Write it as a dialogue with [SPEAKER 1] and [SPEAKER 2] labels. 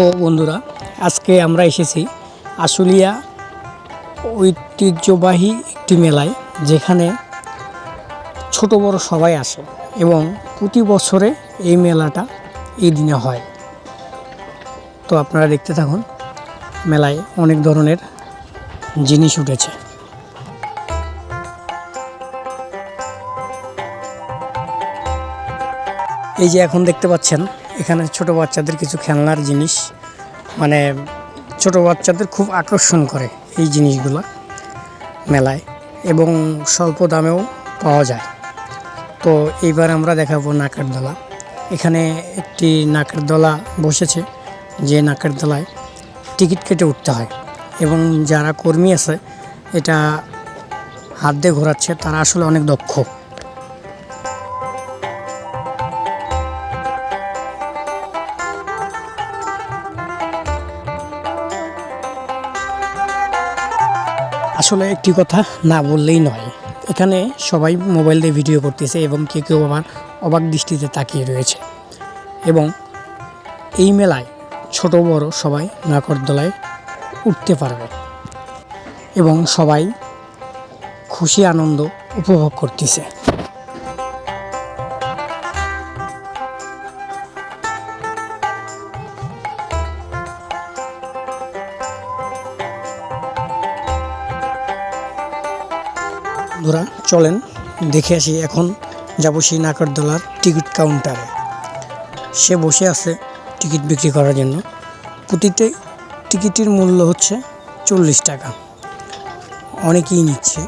[SPEAKER 1] তো বন্ধুরা, আজকে আমরা এসেছি আশুলিয়া ঐতিহ্যবাহী একটি মেলায়, যেখানে ছোট বড় সবাই আসে এবং প্রতি বছরে এই মেলাটা এই দিনে হয়। তো আপনারা দেখতে থাকুন, মেলায় অনেক ধরনের জিনিস উঠেছে। এই যে এখন দেখতে পাচ্ছেন এখানে ছোট বাচ্চাদের কিছু খেলনার জিনিস মানে ছোট বাচ্চাদের খুব আকর্ষণ করে এই জিনিসগুলো মেলায় এবং স্বল্প দামেও পাওয়া যায়। তো এইবার আমরা দেখাবো নাকের দোলা এখানে একটি নাকের দোলা বসেছে, যে নাকের দোলায় টিকিট কেটে উঠতে হয় এবং যারা কর্মী আছে, এটা হাত দিয়ে ঘোরাচ্ছে, তারা আসলে অনেক দক্ষ। আসলে একটি কথা না বললেই নয়। এখানে সবাই মোবাইল দিয়ে ভিডিও করতেছে এবং কেউ কেউ আবার অবাক দৃষ্টিতে তাকিয়ে রয়েছে। এবং এই মেলায় ছোট বড় সবাই নাকরদোলায় উঠতে পারবে এবং সবাই খুশি, আনন্দ উপভোগ করতেছে। ধরা চলেন দেখে আসি এখন যাব সেই নাকরদোলার টিকিট কাউন্টারে। সে বসে আছে টিকিট বিক্রি করার জন্য। প্রতিটি টিকিটের মূল্য হচ্ছে চল্লিশ টাকা। অনেকেই নিচ্ছে।